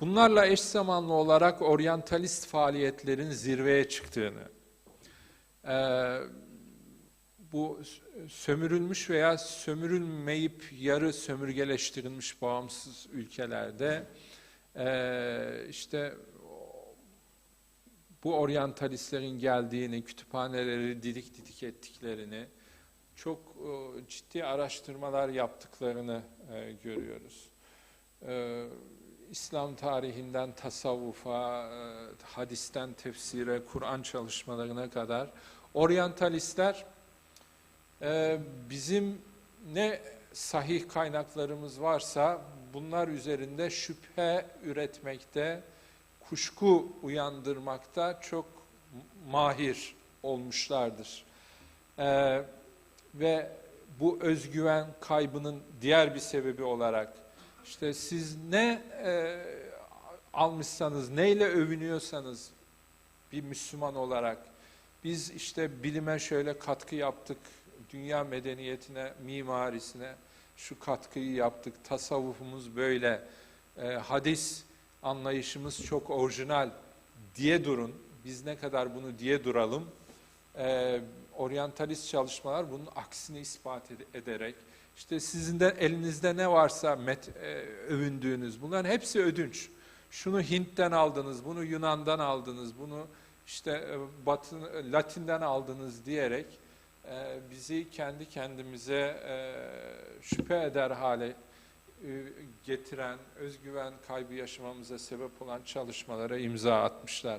Bunlarla eş zamanlı olarak oryantalist faaliyetlerin zirveye çıktığını, e, bu sömürülmüş veya sömürülmeyip yarı sömürgeleştirilmiş bağımsız ülkelerde e, işte bu oryantalistlerin geldiğini, kütüphaneleri didik didik ettiklerini, çok e, ciddi araştırmalar yaptıklarını e, görüyoruz. E, İslam tarihinden tasavvufa, e, hadisten tefsire, Kur'an çalışmalarına kadar oryantalistler e, bizim ne sahih kaynaklarımız varsa bunlar üzerinde şüphe üretmekte, kuşku uyandırmakta çok mahir olmuşlardır. Ee, ve bu özgüven kaybının diğer bir sebebi olarak işte siz ne e, almışsanız, neyle övünüyorsanız bir Müslüman olarak biz işte bilime şöyle katkı yaptık, dünya medeniyetine, mimarisine şu katkıyı yaptık, tasavvufumuz böyle, e, hadis anlayışımız çok orijinal diye durun. Biz ne kadar bunu diye duralım. E, oryantalist çalışmalar bunun aksini ispat ed- ederek, işte sizin de elinizde ne varsa met, e, övündüğünüz, bunların hepsi ödünç. Şunu Hint'ten aldınız, bunu Yunan'dan aldınız, bunu işte e, Batı, Latin'den aldınız diyerek e, bizi kendi kendimize e, şüphe eder hale e, getiren, özgüven kaybı yaşamamıza sebep olan çalışmalara imza atmışlar.